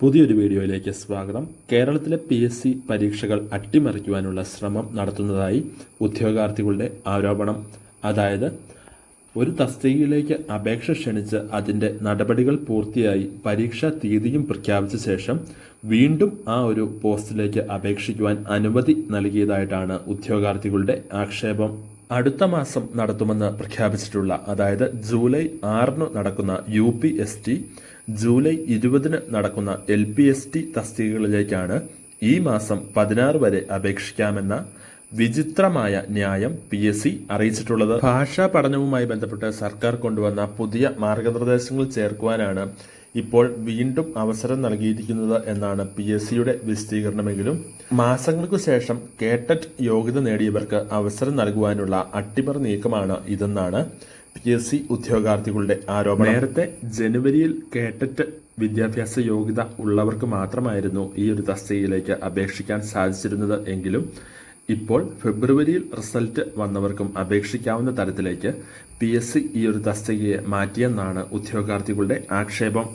പുതിയൊരു വീഡിയോയിലേക്ക് സ്വാഗതം. കേരളത്തിലെ പി എസ് സി പരീക്ഷകൾ അട്ടിമറിക്കുവാനുള്ള ശ്രമം നടത്തുന്നതായി ഉദ്യോഗാർത്ഥികളുടെ ആരോപണം. അതായത് ഒരു തസ്തികയിലേക്ക് അപേക്ഷ ക്ഷണിച്ച് അതിന്റെ നടപടികൾ പൂർത്തിയായി പരീക്ഷാ തീയതിയും പ്രഖ്യാപിച്ച ശേഷം വീണ്ടും ആ ഒരു പോസ്റ്റിലേക്ക് അപേക്ഷിക്കുവാൻ അനുമതി നൽകിയതായിട്ടാണ് ഉദ്യോഗാർത്ഥികളുടെ ആക്ഷേപം. അടുത്ത മാസം നടത്തുമെന്ന് പ്രഖ്യാപിച്ചിട്ടുള്ള അതായത് ജൂലൈ ആറിന് നടക്കുന്ന U P S T July ഇരുപതിന് നടക്കുന്ന എൽ പി എസ് ടി തസ്തികകളിലേക്കാണ് ഈ മാസം പതിനാറ് വരെ അപേക്ഷിക്കാമെന്ന വിചിത്രമായ ന്യായം പി എസ് സി അറിയിച്ചിട്ടുള്ളത്. ഭാഷാ പഠനവുമായി ബന്ധപ്പെട്ട് സർക്കാർ കൊണ്ടുവന്ന പുതിയ മാർഗനിർദ്ദേശങ്ങൾ ചേർക്കുവാനാണ് ഇപ്പോൾ വീണ്ടും അവസരം നൽകിയിരിക്കുന്നത് എന്നാണ് പി എസ് സിയുടെ വിശദീകരണമെങ്കിലും മാസങ്ങൾക്കു ശേഷം കേട്ടറ്റ് യോഗ്യത നേടിയവർക്ക് അവസരം നൽകുവാനുള്ള അട്ടിമറി നീക്കമാണ് ഇതെന്നാണ് എസ് സി ഉദ്യോഗാർത്ഥികളുടെ ആരോപണം. നേരത്തെ ജനുവരിയിൽ കേട്ടറ്റ് വിദ്യാഭ്യാസ യോഗ്യത ഉള്ളവർക്ക് മാത്രമായിരുന്നു ഈ ഒരു തസ്തികയിലേക്ക് അപേക്ഷിക്കാൻ സാധിച്ചിരുന്നത് എങ്കിലും ഇപ്പോൾ ഫെബ്രുവരിയിൽ റിസൾട്ട് വന്നവർക്കും അപേക്ഷിക്കാവുന്ന തരത്തിലേക്ക് പി എസ് സി ഈ ഒരു തസ്തികയെ മാറ്റിയെന്നാണ് ഉദ്യോഗാർത്ഥികളുടെ ആക്ഷേപം.